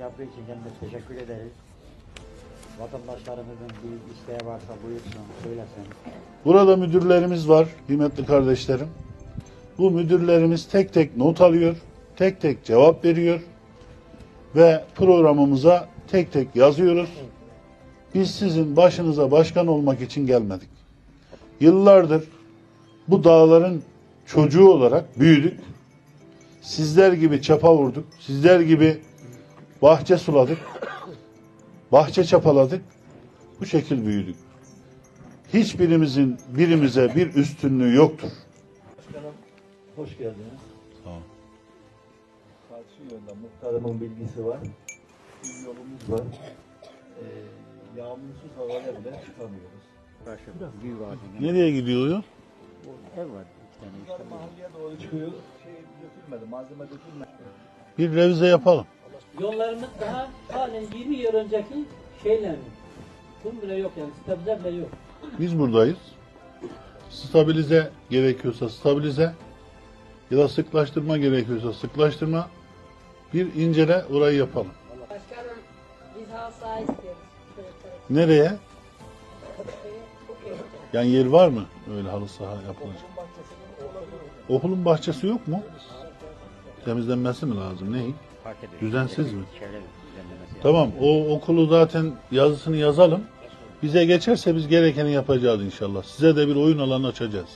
yaptığı için kendisine teşekkür ederiz. Vatandaşlarımızın bir isteği varsa buyursun, söylesin. Burada müdürlerimiz var kıymetli kardeşlerim. Bu müdürlerimiz tek tek not alıyor, tek tek cevap veriyor ve programımıza tek tek yazıyoruz. Biz sizin başınıza başkan olmak için gelmedik. Yıllardır bu dağların çocuğu olarak büyüdük. Sizler gibi çapa vurduk, sizler gibi bahçe suladık, bahçe çapaladık. Bu şekil büyüdük hiçbirimizin birimize bir üstünlüğü yoktur. Başkanım hoş geldiniz. Sağ olun. Karşı yönden muhtarımın bilgisi var. Bir yolumuz var. Ee, yağmursuz havaya bile çıkamıyoruz. Nereye gidiyor? Ev var tane. Bunlar mahalleye doğru çıkıyor. Şey dökülmedi, malzeme dökülmedi. Bir revize yapalım. Yollarımız daha halen 20 yıl önceki şeyle kum bile yok yani stabilize bile yok. Biz buradayız. Stabilize gerekiyorsa stabilize ya da sıklaştırma gerekiyorsa sıklaştırma bir incele orayı yapalım. Başkanım biz halı saha istiyoruz. Nereye? Yani yer var mı öyle halı saha yapılacak? Okulun bahçesi yok mu? Temizlenmesi mi lazım? Ne? Düzensiz mi? Tamam o okulu zaten yazısını yazalım. Bize geçerse biz gerekeni yapacağız inşallah. Size de bir oyun alanı açacağız.